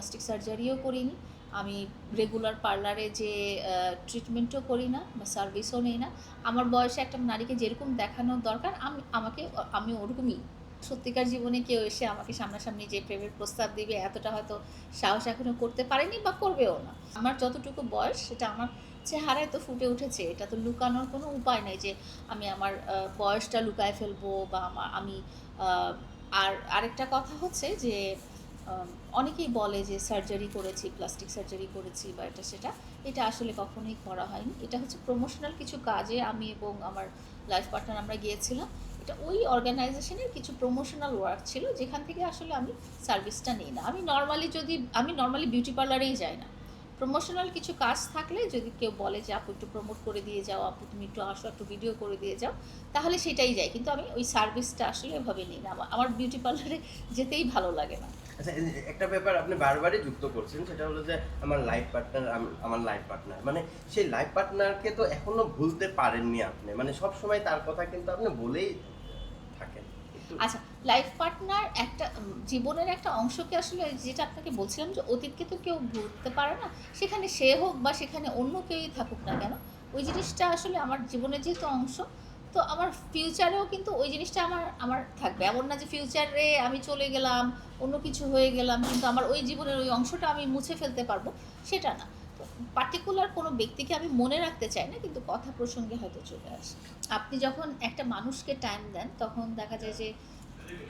Plastic সার্জারিও করিনি। আমি regular পার্লারে যে ট্রিটমেন্টও করি না বা সার্ভিসও নেই না। আমার বয়সে একটা নারীকে যেরকম দেখানো দরকার, আমি, আমাকে, আমি ওরকমই। সত্যিকার জীবনে কেউ এসে আমাকে সামনাসামনি যে প্রেমের প্রস্তাব দিবে, এতটা হয়তো সাহস এখনও করতে পারেনি বা করবেও না। আমার যতটুকু বয়স, সেটা আমার চেহারায় তো ফুটে উঠেছে। এটা তো লুকানোর কোনো উপায় নেই যে, আমি আমার বয়সটা লুকায় ফেলব বা আমার আমি আর আরেকটা কথা হচ্ছে যে অনেকেই বলে যে সার্জারি করেছি প্লাস্টিক সার্জারি করেছি বা এটা সেটা, এটা আসলে কখনোই করা হয়নি। এটা হচ্ছে প্রমোশনাল কিছু কাজে আমি এবং আমার লাইফ পার্টনার আমরা গিয়েছিলাম। এটা ওই অর্গানাইজেশনের কিছু প্রমোশনাল ওয়ার্ক ছিল, যেখান থেকে আসলে আমি সার্ভিসটা নিই না। আমি নর্মালি যদি, আমি নর্মালি বিউটি পার্লারেই যাই না। প্রমোশনাল কিছু কাজ থাকলে যদি কেউ বলে যে, আপু একটু প্রমোট করে দিয়ে যাও, আপু তুমি একটু আসো, একটু ভিডিও করে দিয়ে যাও, তাহলে সেটাই যাই কিন্তু আমি ওই সার্ভিসটা আসলে এভাবে নিই না। আমার- আমার বিউটি পার্লারে যেতেই ভালো লাগে না। আচ্ছা একটা ব্যাপার আপনি বারবারই যুক্ত করছেন, সেটা হলো যে আমার লাইফ পার্টনার আমার লাইফ পার্টনার মানে সেই লাইফ পার্টনারকে তো এখনও ভুলতে পারেননি আপনি। মানে সব সময় তার কথা কিন্তু আপনি বলেই থাকেন। আচ্ছা লাইফ পার্টনার একটা জীবনের একটা অংশকে আসলে যেটা আপনাকে বলছিলাম যে অতীতকে তো কেউ ভুলতে পারে না, সেখানে সে হোক বা সেখানে অন্য কেউই থাকুক না কেন, ওই জিনিসটা আসলে আমার জীবনের যেহেতু অংশ তো আমার ফিউচারেও কিন্তু ওই জিনিসটা আমার আমার থাকবে। এমন না যে ফিউচারে আমি চলে গেলাম, অন্য কিছু হয়ে গেলাম, কিন্তু আমার ওই জীবনের ওই অংশটা আমি মুছে ফেলতে পারব, সেটা না। পার্টিকুলার কোনো ব্যক্তিকে আমি মনে রাখতে চাই না, কিন্তু কথা প্রসঙ্গে হয়তো চলে আসে। আপনি যখন একটা মানুষকে টাইম দেন, তখন দেখা যায় যে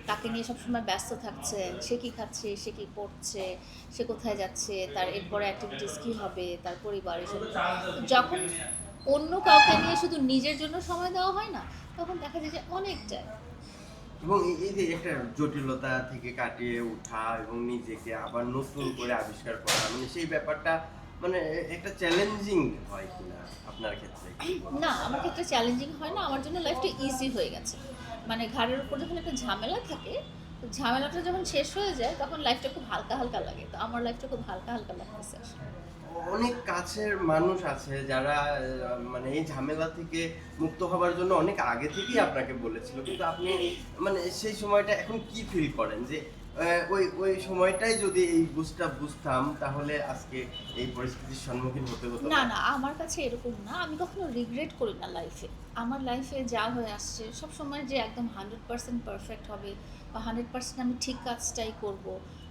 তাকে নিয়ে সবসময় ব্যস্ত থাকছেন। সে কী খাচ্ছে? সে কী পড়ছে সে কোথায় যাচ্ছে? তার এরপরে অ্যাক্টিভিটিস কী হবে? তার পরিবারের সাথে যখন অন্য কাউকে নিয়ে শুধু নিজের জন্য সময় দেওয়া হয় না তখন দেখা যায় যে অনেকটা। এবং এই- যে একটা জটিলতা থেকে কাটিয়ে ওঠা এবং নিজেকে আবার নতুন করে আবিষ্কার করা মানে সেই ব্যাপারটা মানে একটা চ্যালেঞ্জিং হয় কিনা আপনার ক্ষেত্রে? না আমার ক্ষেত্রে চ্যালেঞ্জিং হয় না আমার জন্য লাইফটা ইজি হয়ে গেছে। মানে ঘাড়ের উপর যখন একটা ঝামেলা থাকে ঝামেলাটা যখন শেষ হয়ে যায়, তখন লাইফটা খুব হালকা হালকা লাগে। তো আমার লাইফটা খুব হালকা হালকা লাগতেছে। অনেক কাছের মানুষ আছে যারা মানে এই ঝামেলা থেকে মুক্ত হবার জন্য অনেক আগে থেকেই আপনাকে বলেছিল। কিন্তু আপনি মানে সেই সময়টা এখন কি ফিল করেন? যে ওই ওই সময়টাই যদি এই বুঝটা বুঝতাম তাহলে আজকে এই পরিস্থিতির সম্মুখীন হতে হতো না না। আমার কাছে এরকম না। আমি কখনো রিগ্রেট করি না লাইফে আমার লাইফে যা হয়ে আসছে সব সময় যে একদম হান্ড্রেড পার্সেন্ট পারফেক্ট হবে বা হান্ড্রেড পার্সেন্ট আমি ঠিক কাজটাই করব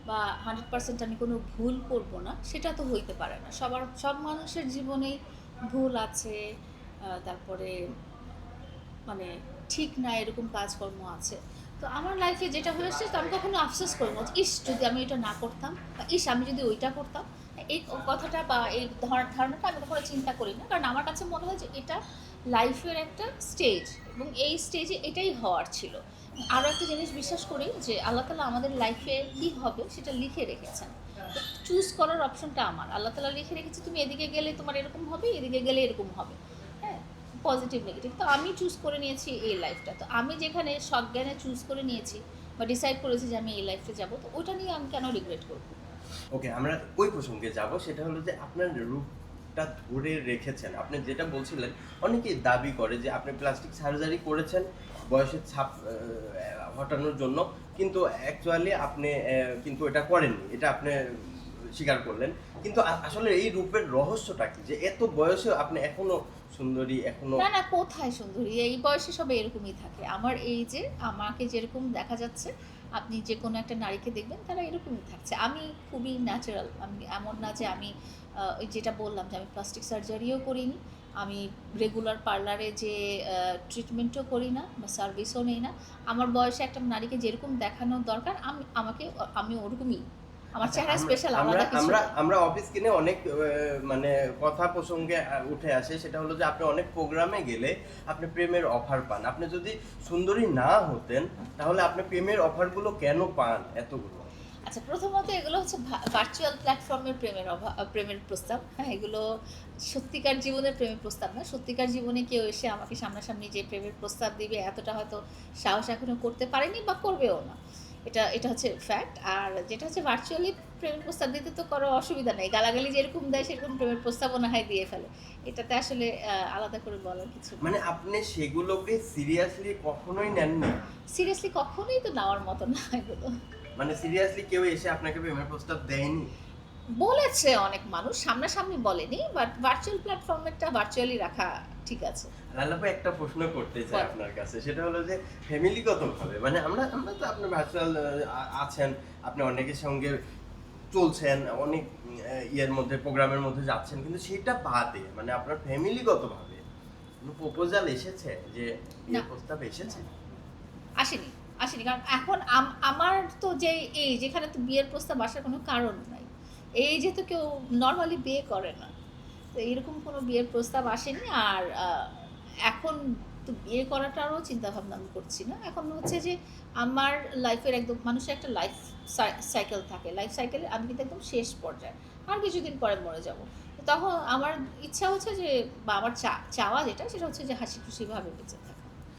বা হান্ড্রেড পার্সেন্ট আমি কোনো ভুল করব না সেটা তো হইতে পারে না। সবার সব মানুষের জীবনেই ভুল আছে তারপরে মানে ঠিক না এরকম কাজকর্ম আছে। তো আমার লাইফে যেটা হয়েছে, তো আমি কখনো আফসোস করব না ইস, যদি আমি এটা না করতাম, বা ইস, আমি যদি ওইটা করতাম। এই কথাটা বা এই ধর- ধারণাটা আমি কখনো চিন্তা করি না কারণ আমার কাছে মনে হয় যে এটা লাইফের একটা স্টেজ এবং এই স্টেজে এটাই হওয়ার ছিল। আরও একটা জিনিস বিশ্বাস করি যে আল্লাহ তালা আমাদের লাইফে কী হবে সেটা লিখে রেখেছেন। চুজ করার অপশনটা আমার। আল্লাহ তালা লিখে রেখেছে, তুমি এদিকে গেলে তোমার এরকম হবে, এদিকে গেলে এরকম হবে। পজিটিভ নেগেটিভ তো আমি চুজ করে নিয়েছি এই লাইফটা তো আমি যেখানে সজ্ঞানে চুজ করে নিয়েছি বা ডিসাইড করেছি যে আমি এই লাইফে যাব, তো ওটা নিয়ে আমি কেন রিগ্রেট করব? ওকে আমরা ওই প্রসঙ্গে যাব। সেটা হলো যে আপনার রূপটা ধরে রেখেছেন। আপনি যেটা বলছিলেন, অনেকেই দাবি করে যে আপনি প্লাস্টিক সার্জারি করেছেন বয়সের ছাপ হটানোর জন্য। কিন্তু অ্যাকচুয়ালি আপনি কিন্তু এটা করেননি। এটা আপনি স্বীকার করলেন। কিন্তু আসলে এই রূপের রহস্যটা কি? যে এত বয়সে আপনি এখনও সুন্দরী, এখনও না না, কোথায় সুন্দরী? এই বয়সে সব এরকমই থাকে। আমার এই যে, আমাকে যেরকম দেখা যাচ্ছে, আপনি যে কোনো একটা নারীকে দেখবেন, তারা এরকমই থাকছে। আমি খুবই ন্যাচারাল আমি এমন না যে আমি যেটা বললাম যে আমি প্লাস্টিক সার্জারিও করিনি, আমি রেগুলার পার্লারে যে ট্রিটমেন্টও করি না বা সার্ভিসও নেই না। আমার বয়সে একটা নারীকে যেরকম দেখানো দরকার, আমি, আমাকে আমি ওরকমই আমার চেহারা স্পেশাল আমরা আমরা আমরা অফিস কিনে অনেক মানে কথা প্রসঙ্গে উঠে আসে। সেটা হলো যে আপনি অনেক প্রোগ্রামে গেলে আপনি প্রেমের অফার পান। আপনি যদি সুন্দরী না হতেন তাহলে আপনি প্রেমের অফারগুলো কেন পান এতগুলো? আচ্ছা প্রথমত এগুলো হচ্ছে ভার্চুয়াল প্ল্যাটফর্মের প্রেমের অভাব প্রেমের প্রস্তাব। হ্যাঁ এগুলো সত্যিকার জীবনের প্রেমের প্রস্তাব না। সত্যিকার জীবনে কেউ এসে আমাকে সামনাসামনি যে প্রেমের প্রস্তাব দিবে এতটা হয়তো সাহস এখনও করতে পারেনি বা করবেও না। এটা এটা হচ্ছে ফ্যাক্ট আর যেটা হচ্ছে ভার্চুয়ালি প্রেমের প্রস্তাব দিতে তো কোনো অসুবিধা নেই। গালাগালি যেরকম দেয় সেরকম প্রেমের প্রস্তাবনা হয় দিয়ে ফেলে। এটাতে আসলে আলাদা করে বলার কিছু মানে আপনি সেগুলোকে সিরিয়াসলি কখনোই নেননি? সিরিয়াসলি কখনোই তো নেওয়ার মতো না এগুলো। মানে সিরিয়াসলি কেউ এসে আপনাকে প্রেমের প্রস্তাব দেয়নি? বলেছে অনেক মানুষ সামনাসামনি বলেনি বাট ভার্চুয়াল প্ল্যাটফর্মেরটা ভার্চুয়ালি রাখা ঠিক আছে। লালাপা একটা প্রশ্ন করতে চাই আপনার কাছে সেটা হলো যে ফ্যামিলিগত ভাবে মানে আমরা আমরা তো আপনার ভার্চুয়াল আছেন আপনি অনেকের সঙ্গে চলছেন অনেক ইয়ের মধ্যে প্রোগ্রামের মধ্যে যাচ্ছেন কিন্তু সেটা বাদে মানে আপনার ফ্যামিলিগত ভাবে কোনো প্রপোজাল এসেছে যে বিয়ের প্রস্তাব এসেছে? আসেনি আসেনি কারণ এখন আমার তো যে এই যেখানে তো বিয়ের প্রস্তাব আসার কোনো কারণ নাই এই যে তো কেউ নর্মালি বিয়ে করে না তো এরকম কোনো বিয়ের প্রস্তাব আসেনি আর এখন তো বিয়ে করাটারও চিন্তা ভাবনা আমি করছি না। এখন হচ্ছে যে আমার লাইফের একদম মানুষের একটা লাইফ সাইকেল থাকে। লাইফ সাইকেলে আমি কিন্তু একদম শেষ পর্যায়ে। আর কিছুদিন পরে মরে যাব। তখন আমার ইচ্ছা হচ্ছে যে বা আমার চা চাওয়া যেটা, সেটা হচ্ছে যে হাসি খুশিভাবে বেঁচে